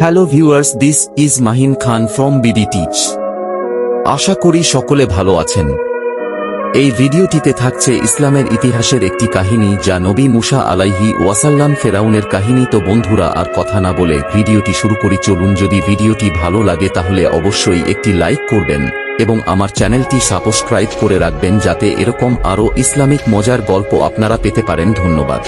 Hello viewers this is Mahin Khan from BD teach আশা করি সকলে ভালো আছেন। এই ভিডিওটিতে থাকছে ইসলামের ইতিহাসের একটি কাহিনী যা নবী মুসা আলাইহি ওয়াসাল্লাম ফেরাউনের কাহিনী। তো বন্ধুরা, আর কথা না বলে ভিডিওটি শুরু করি। চলুন, যদি ভিডিওটি ভালো লাগে তাহলে অবশ্যই একটি লাইক করবেন এবং আমার চ্যানেলটি সাবস্ক্রাইব করে রাখবেন যাতে এরকম আরও ইসলামিক মজার গল্প আপনারা পেতে পারেন। ধন্যবাদ।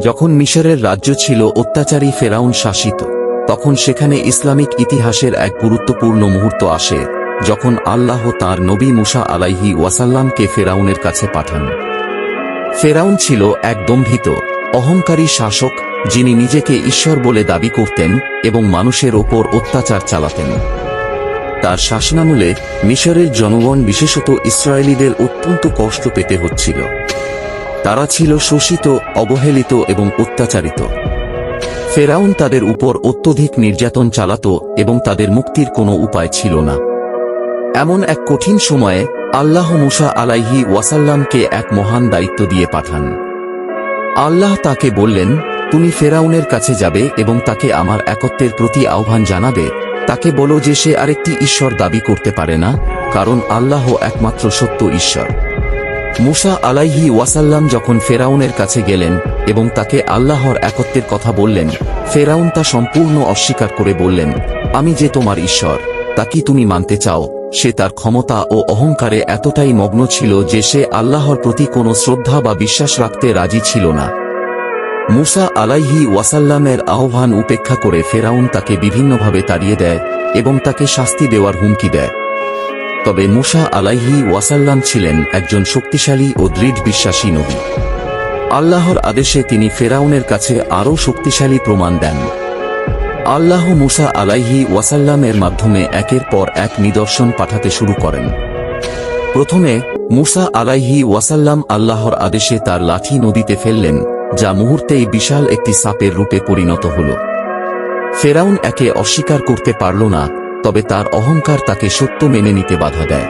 যখন মিশরের রাজ্য ছিল অত্যাচারী ফেরাউন শাসিত তখন সেখানে ইসলামিক ইতিহাসের এক গুরুত্বপূর্ণ মুহূর্ত আসে, যখন আল্লাহ তার নবী মুসা আলাইহি ওয়াসাল্লামকে ফেরাউনের কাছে পাঠান। ফেরাউন ছিল এক দম্ভিত, অহংকারী শাসক, যিনি নিজেকে ঈশ্বর বলে দাবি করতেন এবং মানুষের ওপর অত্যাচার চালাতেন। তার শাসনামলে মিশরের জনগণ বিশেষত ইসরায়েলিদের অত্যন্ত কষ্ট পেতে হচ্ছিল। তারা ছিল শোষিত, অবহেলিত এবং অত্যাচারিত। ফেরাউন তাদের উপর অত্যধিক নির্যাতন চালাত এবং তাদের মুক্তির কোনো উপায় ছিল না। এমন এক কঠিন সময়ে আল্লাহ মুসা আলাইহি ওয়াসাল্লামকে এক মহান দায়িত্ব দিয়ে পাঠান। আল্লাহ তাকে বললেন, তুমি ফেরাউনের কাছে যাবে এবং তাকে আমার একত্বের প্রতি আহ্বান জানাবে। তাকে বলো যে সে আরেকটি ঈশ্বর দাবি করতে পারে না, কারণ আল্লাহ একমাত্র সত্য ঈশ্বর। মুসা আলাইহি ওয়াসাল্লাম যখন ফেরাউনের কাছে গেলেন এবং তাকে আল্লাহর একত্বের কথা বললেন, ফেরাউন তা সম্পূর্ণ অস্বীকার করে বললেন, আমি যে তোমার ঈশ্বর, তা কি তুমি মানতে চাও? সে তার ক্ষমতা ও অহংকারে এতটাই মগ্ন ছিল যে সে আল্লাহর প্রতি কোনো শ্রদ্ধা বা বিশ্বাস রাখতে রাজি ছিল না। মুসা আলাইহি ওয়াসাল্লামের আহ্বান উপেক্ষা করে ফেরাউন তাকে বিভিন্নভাবে তাড়িয়ে দেয় এবং তাকে শাস্তি দেওয়ার হুমকি দেয়। তবে মুসা আলাইহি ওয়াসাল্লাম ছিলেন একজন শক্তিশালী ও দৃঢ় বিশ্বাসী নবী। আল্লাহর আদেশে তিনি ফেরাউনের কাছে আরও শক্তিশালী প্রমাণ দেন। আল্লাহ মুসা আলাইহি ওয়াসাল্লামের মাধ্যমে একের পর এক নিদর্শন পাঠাতে শুরু করেন। প্রথমে, মুসা আলাইহি ওয়াসাল্লাম আল্লাহর আদেশে তার লাঠি নদীতে ফেললেন, যা মুহূর্তেই বিশাল একটি সাপের রূপে পরিণত হল। ফেরাউন একে অস্বীকার করতে পারল না তবে তার অহংকার তাকে সত্য মেনে নিতে বাধা দেয়।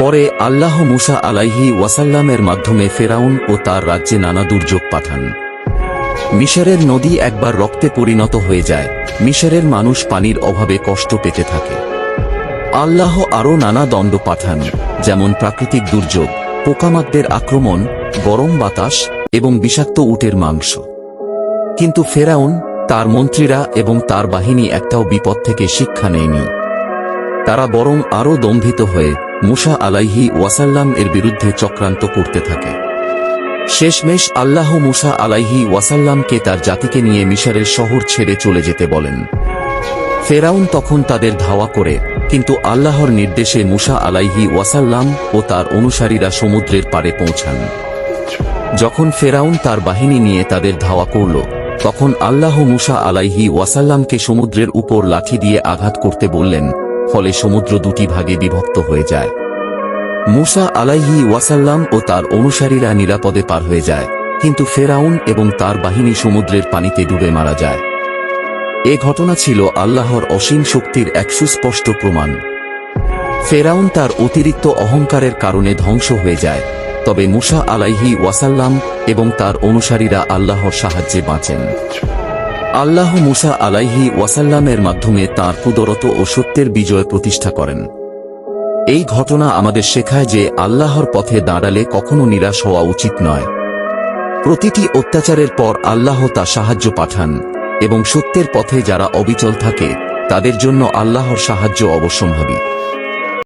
পরে আল্লাহ মুসা আলাইহি ওয়াসাল্লামের মাধ্যমে ফেরাউন ও তার রাজ্যে নানা দুর্যোগ পাঠান। মিশরের নদী একবার রক্তে পরিণত হয়ে যায়। মিশরের মানুষ পানির অভাবে কষ্ট পেতে থাকে। আল্লাহ আরও নানা দণ্ড পাঠান, যেমন প্রাকৃতিক দুর্যোগ পোকামাকদের আক্রমণ, গরম বাতাস এবং বিষাক্ত উটের মাংস। কিন্তু ফেরাউন তার মন্ত্রীরা এবং তার বাহিনী একটাও বিপদ থেকে শিক্ষা নেয়নি। তারা বরং আরও দম্ভিত হয়ে মুসা আলাইহি ওয়াসাল্লাম এর বিরুদ্ধে চক্রান্ত করতে থাকে। শেষমেশ আল্লাহ মুসা আলাইহি ওয়াসাল্লামকে তার জাতিকে নিয়ে মিশরের শহর ছেড়ে চলে যেতে বলেন। ফেরাউন তখন তাদের ধাওয়া করে, কিন্তু আল্লাহর নির্দেশে মুসা আলাইহি ওয়াসাল্লাম ও তার অনুসারীরা সমুদ্রের পারে পৌঁছান। যখন ফেরাউন তার বাহিনী নিয়ে তাদের ধাওয়া করল তখন আল্লাহ মুসা আলাইহি ওয়াসাল্লামকে সমুদ্রের উপর লাঠি দিয়ে আঘাত করতে বললেন, ফলে সমুদ্র দুটি ভাগে বিভক্ত হয়ে যায়। মুসা আলাইহি ওয়াসাল্লাম ও তার অনুসারীরা নিরাপদে পার হয়ে যায়, কিন্তু ফেরাউন এবং তার বাহিনী সমুদ্রের পানিতে ডুবে মারা যায়। এ ঘটনা ছিল আল্লাহর অসীম শক্তির এক সুস্পষ্ট প্রমাণ। ফেরাউন তার অতিরিক্ত অহংকারের কারণে ধ্বংস হয়ে যায়। তবে মুসা আলাইহি ওয়াসাল্লাম এবং তার অনুসারীরা আল্লাহর সাহায্যে বাঁচেন। আল্লাহ মুসা আলাইহি ওয়াসাল্লামের মাধ্যমে তার কুদরত ও সত্যের বিজয় প্রতিষ্ঠা করেন। এই ঘটনা আমাদের শেখায় যে আল্লাহর পথে দাঁড়ালে কখনো নিরাশ হওয়া উচিত নয়। প্রতিটি অত্যাচারের পর আল্লাহ তা সাহায্য পাঠান এবং সত্যের পথে যারা অবিচল থাকে, তাদের জন্য আল্লাহর সাহায্য অবশ্যম্ভাবী।